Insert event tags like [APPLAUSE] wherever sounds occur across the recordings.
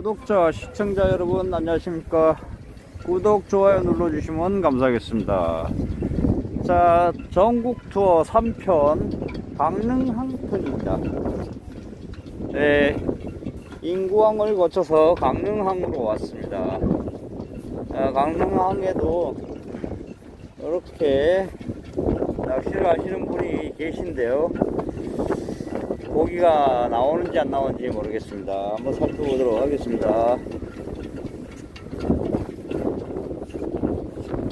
구독자, 시청자 여러분 안녕하십니까? 구독, 좋아요 눌러주시면 감사하겠습니다. 자 전국 투어 3편 강릉항 편입니다. 네 인구항을 거쳐서 강릉항으로 왔습니다. 자, 강릉항에도 이렇게 낚시를 하시는 분이 계신데요 고기가 나오는지 안 나오는지 모르겠습니다. 한번 살펴보도록 하겠습니다.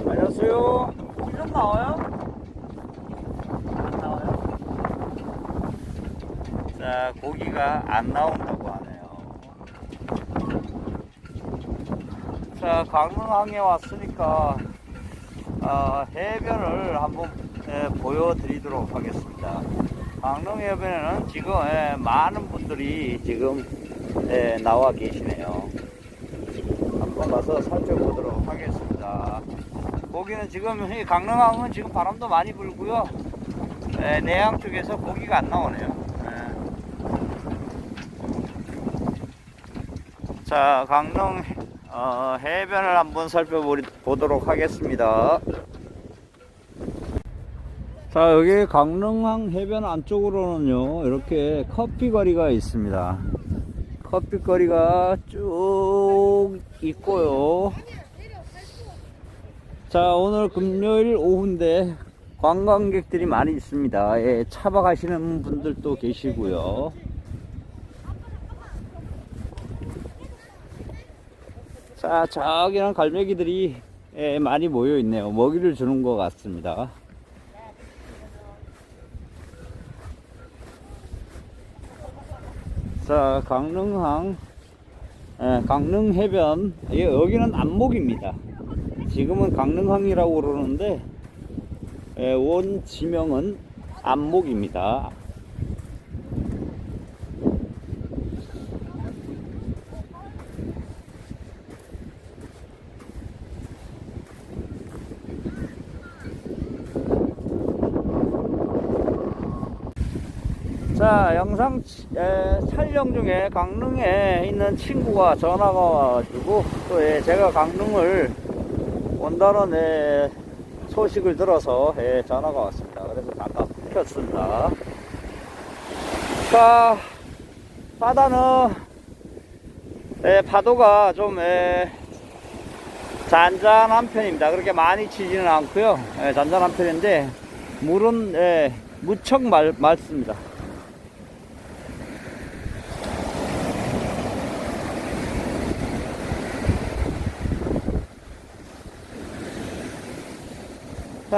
안녕하세요. 좀 나와요? 안 나와요? 자, 고기가 안 나온다고 하네요. 자, 강릉항에 왔으니까 아, 해변을 한번 예, 보여드리도록 하겠습니다. 강릉 해변에는 지금 예, 많은 분들이 지금 예, 나와 계시네요. 한번 가서 살펴보도록 하겠습니다. 고기는 지금 이 강릉항은 지금 바람도 많이 불고요. 예, 내양 쪽에서 고기가 안 나오네요. 예. 자, 강릉 어, 해변을 한번 살펴보도록 하겠습니다. 자 여기 강릉항 해변 안쪽으로는요 이렇게 커피 거리가 있습니다. 커피 거리가 쭉 있고요. 자 오늘 금요일 오후인데 관광객들이 많이 있습니다. 예, 차박 하시는 분들도 계시고요. 자 저기는 갈매기들이 예, 많이 모여 있네요. 먹이를 주는 것 같습니다 자, 강릉항, 예, 강릉 해변, 예, 여기는 안목입니다. 지금은 강릉항이라고 그러는데, 예, 원 지명은 안목입니다. 자, 영상 에, 촬영 중에 강릉에 있는 친구가 전화가 와가지고 또 예, 제가 강릉을 온다는 예, 소식을 들어서 예, 전화가 왔습니다. 그래서 잠깐 켰습니다. 자, 바다는 예, 파도가 좀 예, 잔잔한 편입니다. 그렇게 많이 치지는 않고요. 예, 잔잔한 편인데 물은 예, 무척 맑, 맑습니다.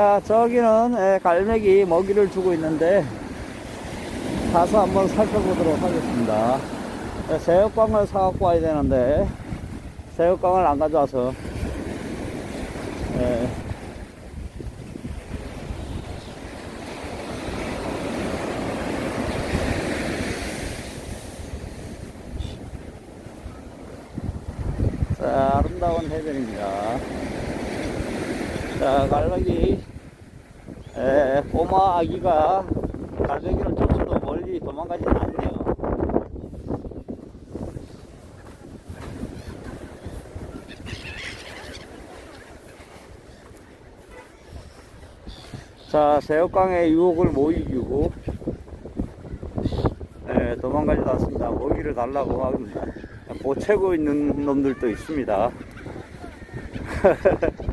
자, 저기는 예, 갈매기 먹이를 주고 있는데 가서 한번 살펴보도록 하겠습니다. 예, 새우깡을 사갖고 와야 되는데 새우깡을 안 가져와서 예. 자, 아름다운 해변입니다. 자, 갈매기, 에, 꼬마 아기가 갈매기를 쫓아도 멀리 도망가지 않네요. 자, 새우깡의 유혹을 못 이기고, 에, 도망가지도 않습니다. 먹이를 달라고 합니다. 보채고 있는 놈들도 있습니다. [LAUGHS]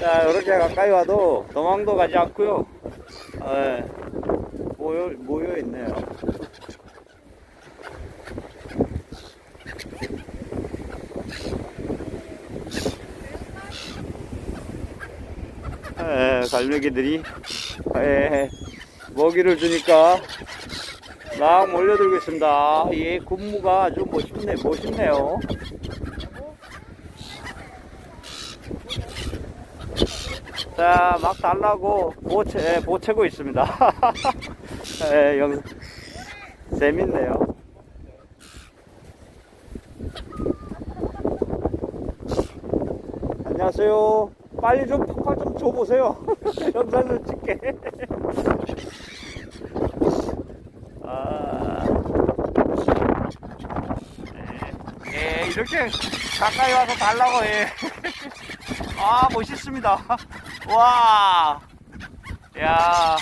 자, 이렇게 가까이 와도 도망도 가지 않고요. 예, 모여, 모여 있네요. 예, 갈매기들이 예, 먹이를 주니까 막 몰려들고 있습니다. 이 군무가 아주 멋있네, 멋있네요. 자, 막 달라고 뭐 보채, 보채고 예, 뭐 있습니다. [LAUGHS] 예, 영, 재밌네요. 안녕하세요. 빨리 좀 폭발 좀 줘보세요. [LAUGHS] 영상을 찍게. [LAUGHS] 아. 예, 예, 이렇게 가까이 와서 달라고, 예. 아, 멋있습니다. 와. 야.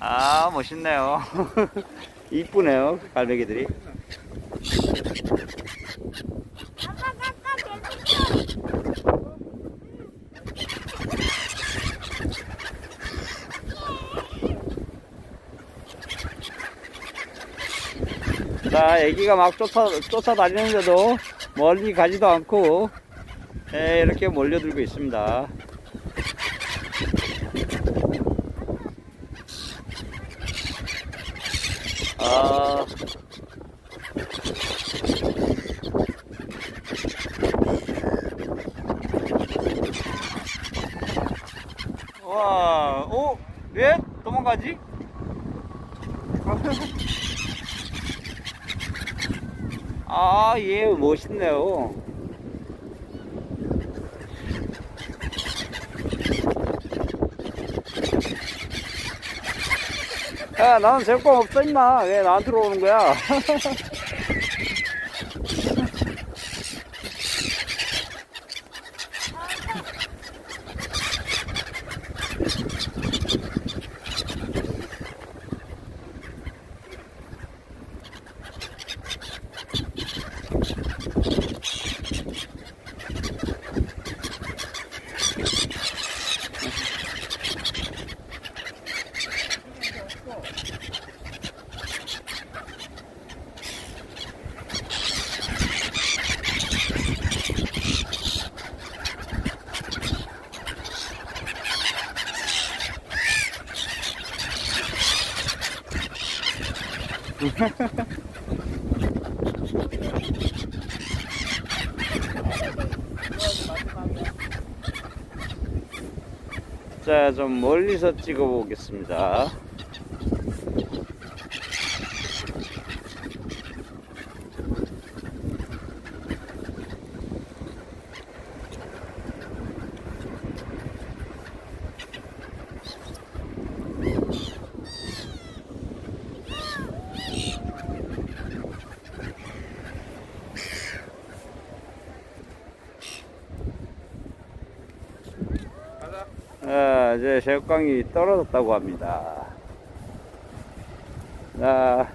아, 멋있네요. [LAUGHS] 이쁘네요, 갈매기들이. 자, 애기가 막 쫓아, 쫓아다니는데도 멀리 가지도 않고, 예, 이렇게 몰려들고 있습니다. 와, 오, 왜 도망가지? [LAUGHS] 아, 얘 멋있네요. 야, 나는 제공 없어, 임마. 왜 나한테 오는 거야? [LAUGHS] よし。 자, 좀 멀리서 찍어 보겠습니다. 아, 이제 새우깡이 떨어졌다고 합니다. 자,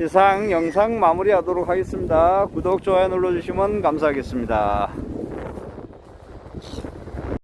이상 영상 마무리하도록 하겠습니다. 구독, 좋아요 눌러주시면 감사하겠습니다.